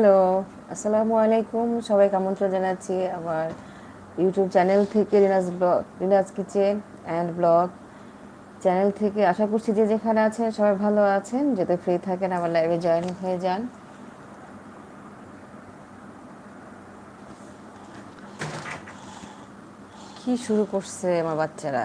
Hello আসসালামু আলাইকুম। সবাইকে আমন্ত্রণ জানাচ্ছি আমার ইউটিউব চ্যানেল থেকে Rinaz blog, Rinaz kitchen and blog channel থেকে। আশা করছি যে যেখানে আছেন সবাই ভালো আছেন। যাতে ফ্রি থাকেন আমার লাইভে জয়েন হয়ে যান। কি শুরু করছে আমার বাচ্চারা?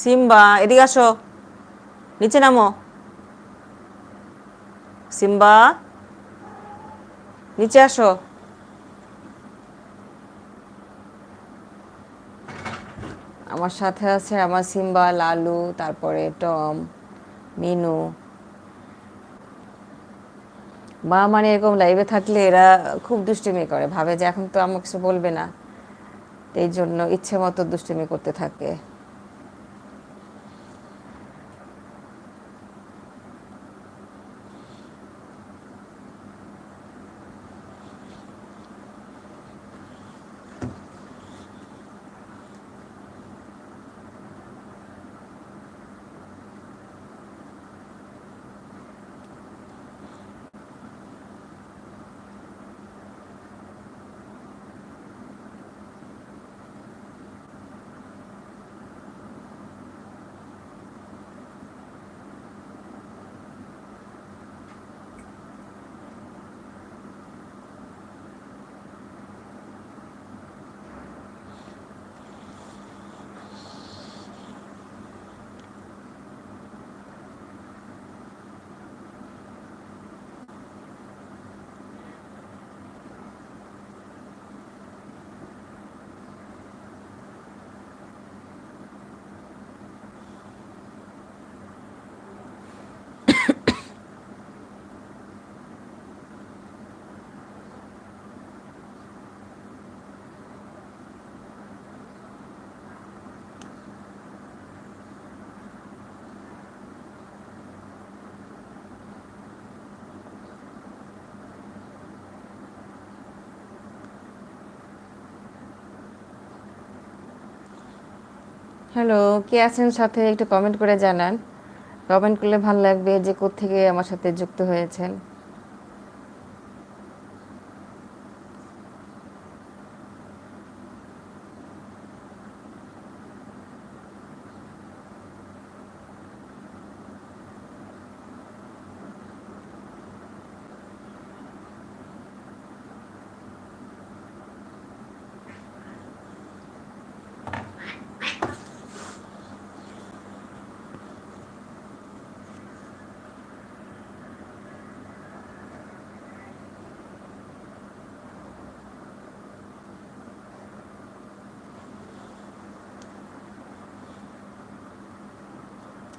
সিম্বা, এদিকে আসো। নিচে নামো। সিম্বা, নিচে আসো। আমার সাথে আছে আমার সিম্বা, লালু, তারপরে টম, মিনু। মা মানে এরকম লাইভে থাকলে এরা খুব দুষ্টুমি করে, ভাবে যে এখন তো আমাকে কিছু বলবে না। এই জন্য ইচ্ছে মতো দুষ্টুমি করতে থাকে। হ্যালো কে আছেন সাথে একটু কমেন্ট করে জানান। কমেন্ট করলে ভালো লাগবে যে কোত্থেকে আমার সাথে যুক্ত হয়েছেন।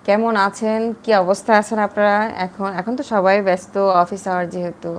কেমন আছেন? কি অবস্থা আছেন আপনারা? এখন এখন তো সবাই ব্যস্ত অফিস আওয়ার যেহেতু।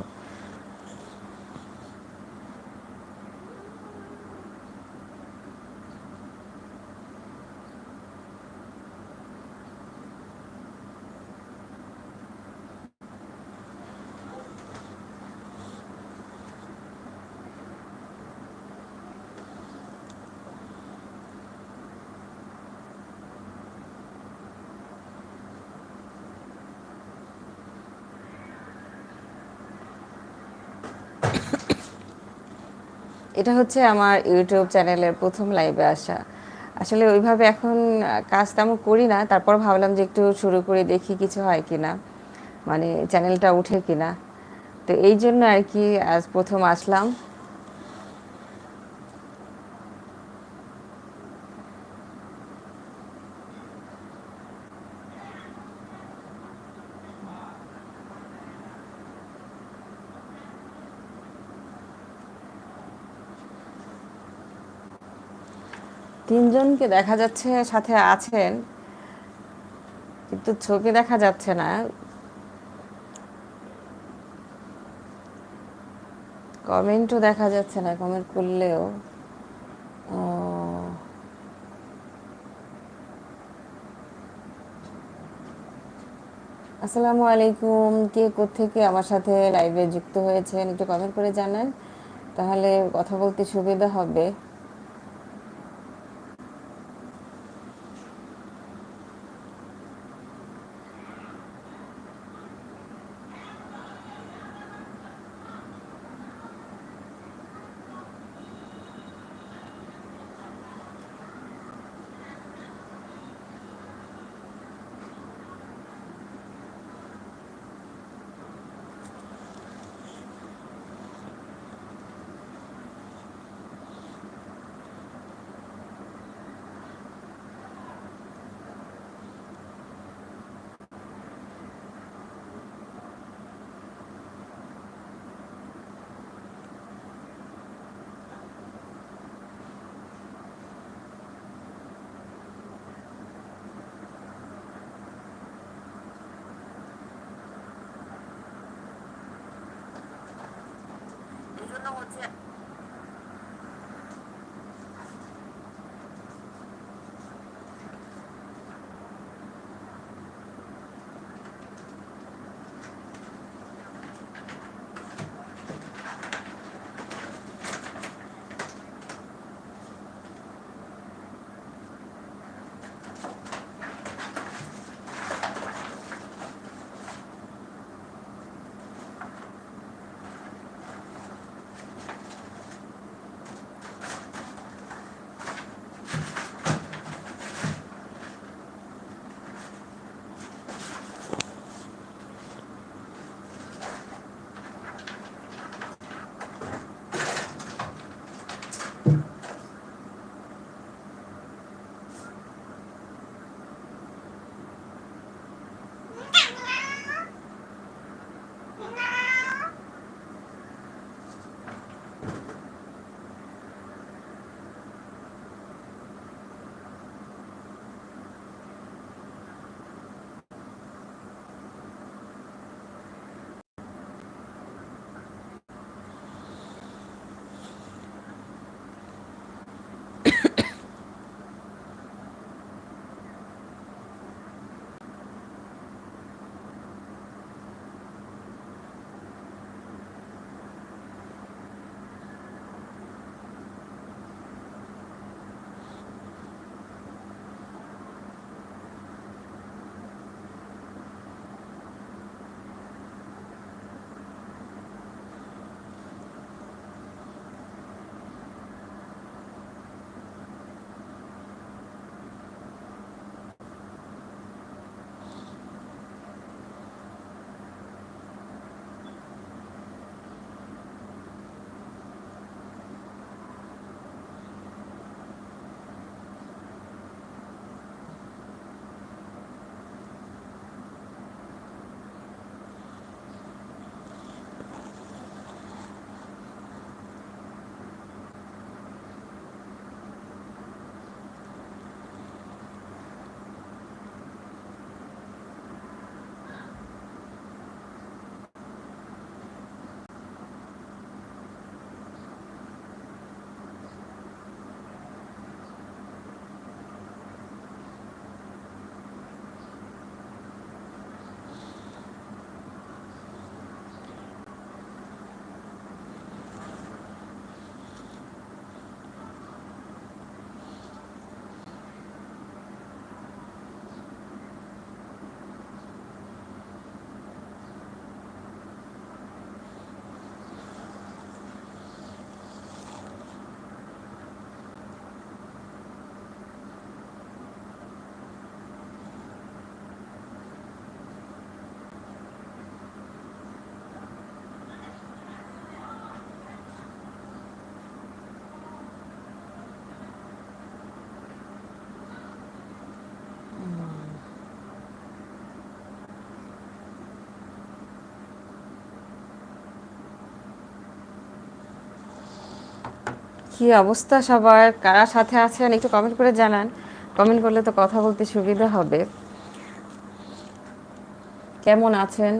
এটা হচ্ছে আমার ইউটিউব চ্যানেলের প্রথম লাইভে আসা। আসলে ওইভাবে এখন কাজ তেমন করি না। তারপর ভাবলাম যে একটু শুরু করে, দেখি কিছু হয় কিনা। মানে চ্যানেলটা উঠে কিনা। তো এই জন্য আর কি আজ প্রথম আসলাম। তিনজনকে দেখা যাচ্ছে, সাথে আছেন। কিন্তু ছবি দেখা যাচ্ছে না। কমেন্টও দেখা যাচ্ছে না, কমেন্ট করলেও। আসসালামু আলাইকুম। কে কোত্থেকে আমার সাথে লাইভে যুক্ত হয়েছেন একটু কমেন্ট করে জানান। তাহলে কথা বলতে সুবিধা হবে। কি অবস্থা সবার? কারা সাথে আছেন? একটু কমেন্ট করে জানান। কমেন্ট করলে তো কথা বলতে সুবিধা হবে। কেমন আছেন?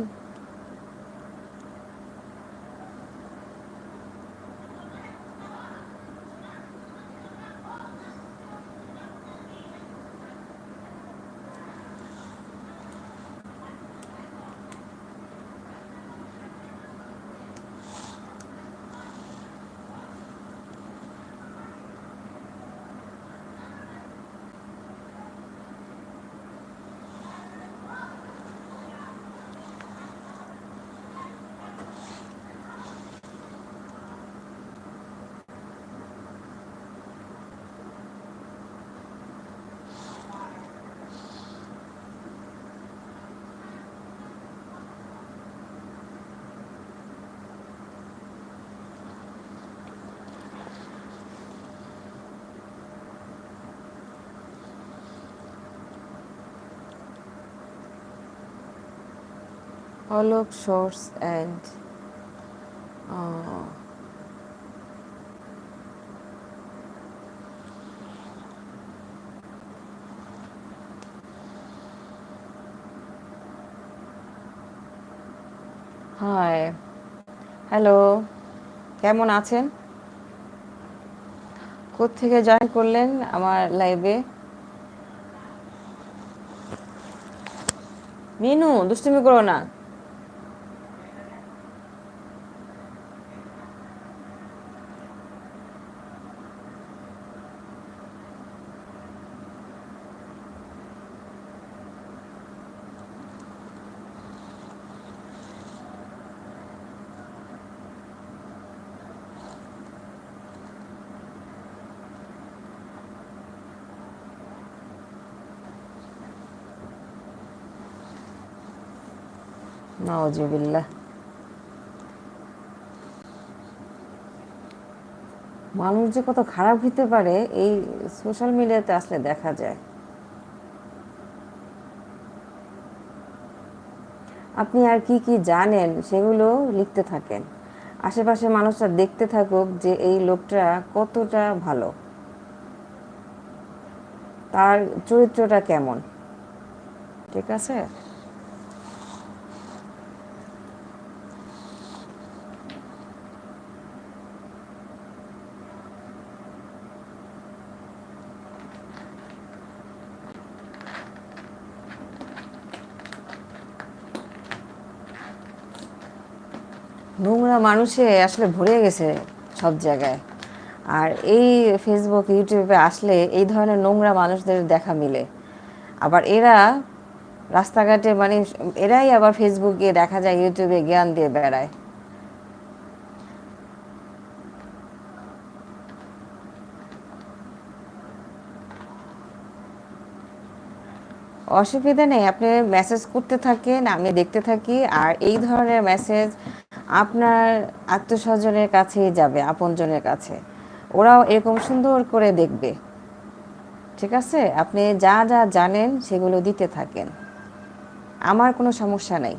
Alok source and hi hello কেমন আছেন? থেকে জয়েন করলেন আমার লাইভে মিনু, দুষ্টুমি করো না। নাওজুবিল্লাহ মানুষ যে কত খারাপ হতে পারে, এই সোশ্যাল মিডিয়াতে আসলে দেখা যায়। আপনি আর কি কি জানেন, সেগুলো লিখতে থাকেন। আশেপাশে মানুষরা দেখতে থাকুক যে এই লোকটা কতটা ভালো। তার চরিত্রটা কেমন? ঠিক আছে? নোংরা মানুষে আসলে ভরে গেছে সব জায়গায়। আর এই ফেসবুক ইউটিউবে আসলে এই ধরনের নোংরা মানুষদের দেখা মিলে। আবার এরা রাস্তাঘাটে মানে এরাই আবার ফেসবুকে দেখা যায় ইউটিউবে জ্ঞান দিয়ে বেড়ায়। অসুবিধা নেই, আপনি মেসেজ করতে থাকেন, আমি দেখতে থাকি। আর এই ধরনের মেসেজ আপনার আত্মস্বজনের কাছেই যাবে, আপনজনের কাছে। ওরাও এরকম সুন্দর করে দেখবে। ঠিক আছে? আপনি যা যা জানেন সেগুলো দিতে থাকেন। আমার কোনো সমস্যা নেই।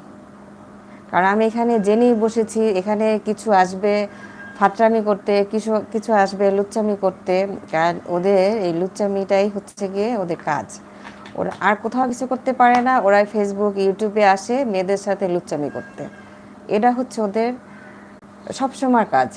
কারণ আমি এখানে জেনেই বসেছি, এখানে কিছু আসবে ফাটরামি করতে, কিছু কিছু আসবে লুচ্চামি করতে। কারণ ওদের এই লুচ্চামিটাই হচ্ছে গিয়ে ওদের কাজ। ওরা আর কোথাও কিছু করতে পারে না ওরা ফেসবুক ইউটিউবে আসে মেয়েদের সাথে লুচ্চামি করতে। এটা হচ্ছে ওদের সবসময় কাজ।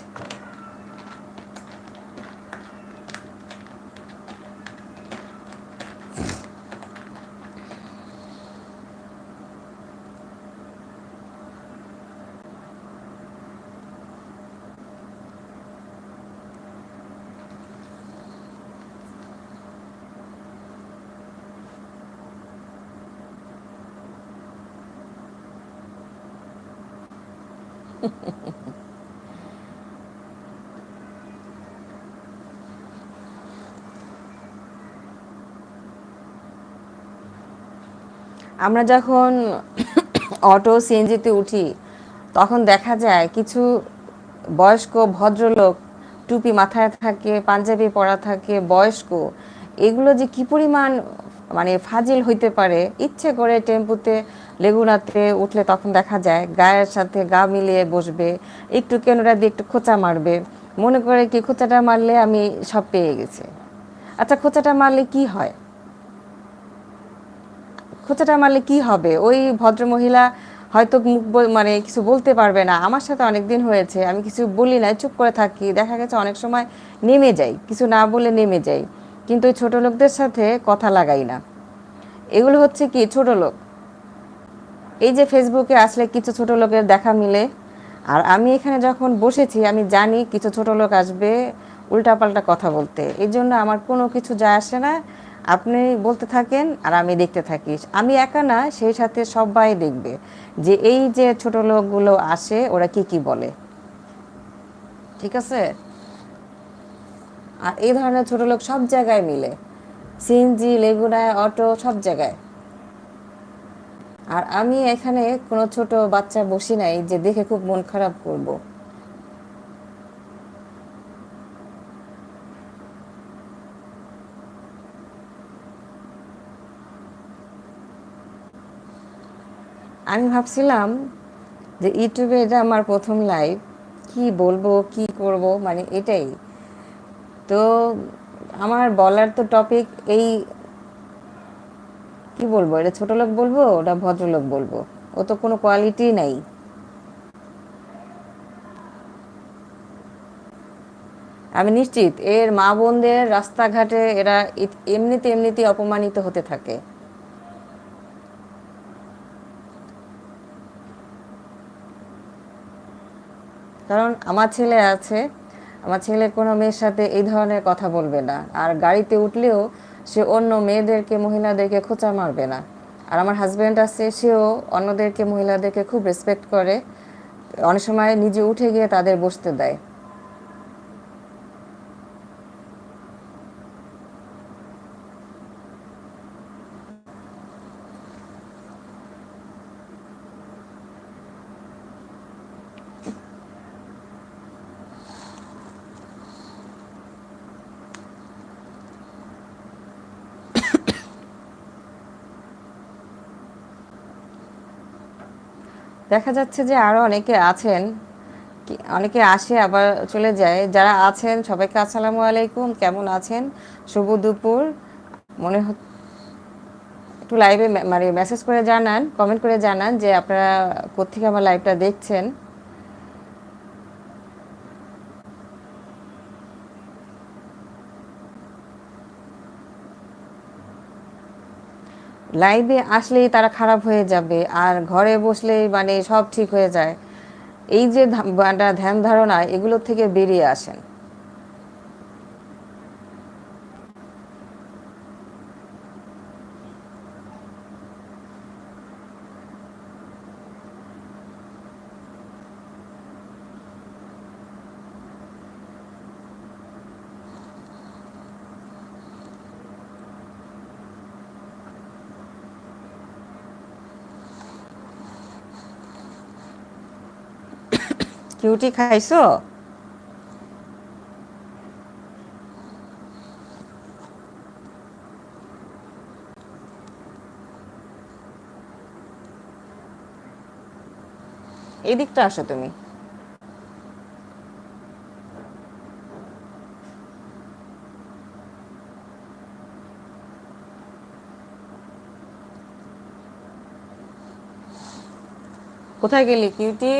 আমরা যখন অটো সিএনজিতে উঠি, তখন দেখা যায় কিছু বয়স্ক ভদ্রলোক টুপি মাথায় থাকে, পাঞ্জাবি পরা থাকে, বয়স্ক। এগুলো যে কি পরিমাণ মানে ফাজিল হইতে পারে, ইচ্ছে করে টেম্পুতে লেগুনাতে উঠলে তখন দেখা যায় গায়ের সাথে গা মিলিয়ে বসবে, একটু কেনরা দিয়ে একটু খোঁচা মারবে। মনে করে কি খোঁচাটা মারলে আমি সব পেয়ে গেছি। আচ্ছা খোঁচাটা মারলে কি হয়? খোঁচাটা মারলে কি হবে? ওই ভদ্র মহিলা হয়তো মুখ মানে কিছু বলতে পারবে না। আমার সাথে অনেক দিন হয়েছে, আমি কিছু বলি না চুপ করে থাকি। দেখা গেছে অনেক সময় নেমে যাই, কিছু না বলে নেমে যাই। কিন্তু ওই ছোট লোকদের সাথে কথা লাগাই না। এগুলো হচ্ছে কি? ছোট লোক। এই যে ফেসবুকে আসলে কিছু ছোট লোকের দেখা মিলে, আর আমি এখানে যখন বসেছি, আমি জানি কিছু ছোট লোক আসবে উল্টাপাল্টা কথা বলতে। এই জন্য আমার কোনো কিছু যায় আসে না। আপনি বলতে থাকেন আর আমি দেখতে থাকি। আমি একা না, সেই সাথে সবাই দেখবে যে এই যে ছোট লোকগুলো আসে, ওরা কি কি বলে। ঠিক আছে? আর এই ধরনের ছোট লোক সব জায়গায় মিলে। সিএনজি লেগুনায় অটো সব জায়গায়। আর আমি এখানে কোনো ছোট বাচ্চা বসি নাই যে দেখে খুব মন খারাপ করব। আমি ভাবছিলাম যে ইউটিউবে এটা আমার প্রথম লাইভ, কি বলব, কি করব মানে এটাই। তো আমার বলার তো টপিক এই কি বলব? এটা ছোট লোক বলব, ওটা ভদ্রলোক বলব। ও তো কোনো কোয়ালিটি নাই। আমি নিশ্চিত, এর মা বোনদের রাস্তাঘাটে এরা এমনিতে এমনিতে অপমানিত হতে থাকে। কারণ আমার ছেলে আছে, আমার ছেলে কোনো মেয়ের সাথে এই ধরনের কথা বলবে না। আর গাড়িতে উঠলেও সে অন্য মেয়েদেরকে, মহিলাদেরকে খোঁচা মারবে না। আর আমার হাজব্যান্ড আছে, সেও অন্যদেরকে, মহিলাদেরকে খুব রেসপেক্ট করে। অনেক সময় নিজে উঠে গিয়ে তাদের বসতে দেয়। দেখা যাচ্ছে যে আরও অনেকে আছেন অনেকে আসে আবার চলে যায়। যারা আছেন, সবাইকে আসসালামু আলাইকুম, কেমন আছেন? শুভ দুপুর। মনে একটু লাইভে মানে মেসেজ করে জানান কমেন্ট করে জানান যে আপনারা কোথেকে আমার লাইভটা দেখছেন। লাইভে আসলেই তারা খারাপ হয়ে যাবে আর ঘরে বসলেই মানে সব ঠিক হয়ে যায়। এই যে ধ্যান ধারণা এগুলোর থেকে বেরিয়ে আসেন। কিউটি খাইছো? এই দিকটা আসো তুমি। কোথায় গেলি কিউটি?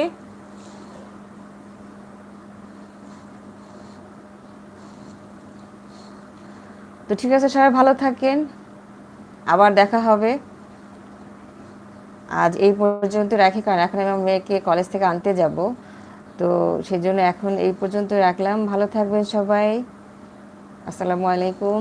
ঠিক আছে, সবাই ভালো থাকেন। আবার দেখা হবে। আজ এই পর্যন্ত রাখি, কারণ এখন আমি মেয়েকে কলেজ থেকে আনতে যাব। তো সেই জন্য এখন এই পর্যন্ত রাখলাম। ভালো থাকবেন সবাই। আসসালামু আলাইকুম।